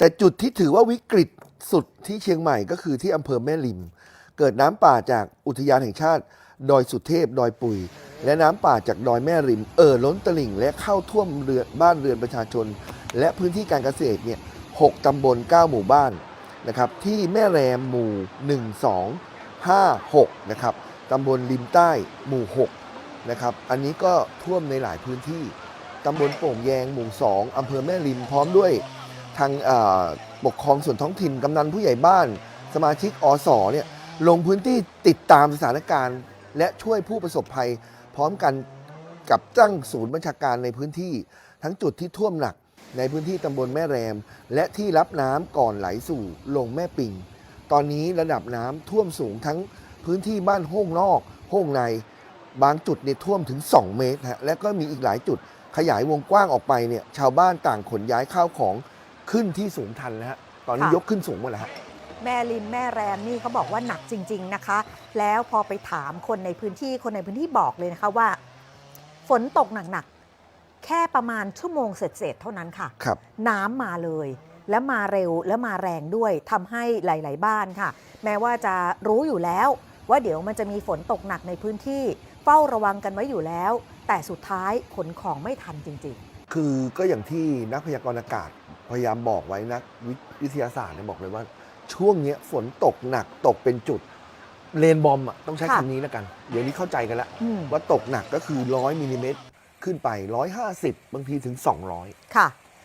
แต่จุดที่ถือว่าวิกฤตสุดที่เชียงใหม่ก็คือที่อำเภอแม่ริม เกิดน้ำป่าจากอุทยานแห่งชาติ ดอยสุเทพ ดอยปุย และน้ำป่าจากดอยแม่ริม เอ่อล้นตลิ่ง และเข้าท่วมเรือนบ้านเรือนประชาชน และพื้นที่การเกษตรเนี่ยหกตำบล 9 หมู่บ้านนะครับ ที่แม่แรมหมู่ 1 2 5 6 นะครับตำบลริมใต้หมู่ 6 นะครับ อันนี้ก็ท่วมในหลายพื้นที่ตำบลโป่งแยงหมู่ 2อำเภอแม่ริมพร้อมด้วย ทางปกครองส่วนท้องถิ่นกำนันผู้ใหญ่บ้าน สมาชิกอสเนี่ยลงพื้นที่ติดตามสถานการณ์ และช่วยผู้ประสบภัย พร้อมกันกับตั้งศูนย์บัญชาการในพื้นที่ ทั้งจุดที่ท่วมหนักในพื้นที่ตำบลแม่แรม และที่รับน้ำก่อนไหลสู่ลงแม่ปิง ตอนนี้ระดับน้ำท่วมสูงทั้งพื้นที่บ้านโฮ่งนอกโฮ่งในบางจุดเนี่ยท่วมถึง 2 เมตรฮะและก็มีอีกหลายจุดขยายวงกว้างออกไปเนี่ยชาวบ้านต่างขนย้ายข้าวของ ขึ้นที่สูงทันแล้วฮะตอนนี้ค่ะ ยกขึ้นสูงหมดแล้วฮะ แม่ริมแม่แรมนี่เขาบอกว่าหนักจริง ๆนะคะ แล้วพอไปถามคนในพื้นที่คนในพื้นที่บอกเลยนะคะว่า ฝนตกหนักๆแค่ประมาณชั่วโมงเศษๆเท่านั้นค่ะ ครับ น้ำมาเลย และมาเร็วและมาแรงด้วยทำให้หลาย ๆ บ้านค่ะ แม้ว่าจะรู้อยู่แล้ว ว่าเดี๋ยวมันจะมีฝนตกหนักในพื้นที่ เฝ้าระวังกันไว้อยู่แล้ว แต่สุดท้ายขนของไม่ทันจริง คือก็อย่างที่นักพยากรณ์อากาศ พยายามบอกไว้นักวิวิทยาศาสตร์เนี่ยบอกเลยว่า ช่วงเนี้ยฝนตกหนักตกเป็นจุดเลนบอมอะต้องใช้ค่ะคำนี้แล้วกัน เดี๋ยวนี้เข้าใจกันแล้วๆอืม ว่าตกหนักก็คือ 100มิลลิเมตรขึ้นไป 150 บางทีถึง 200 ค่ะ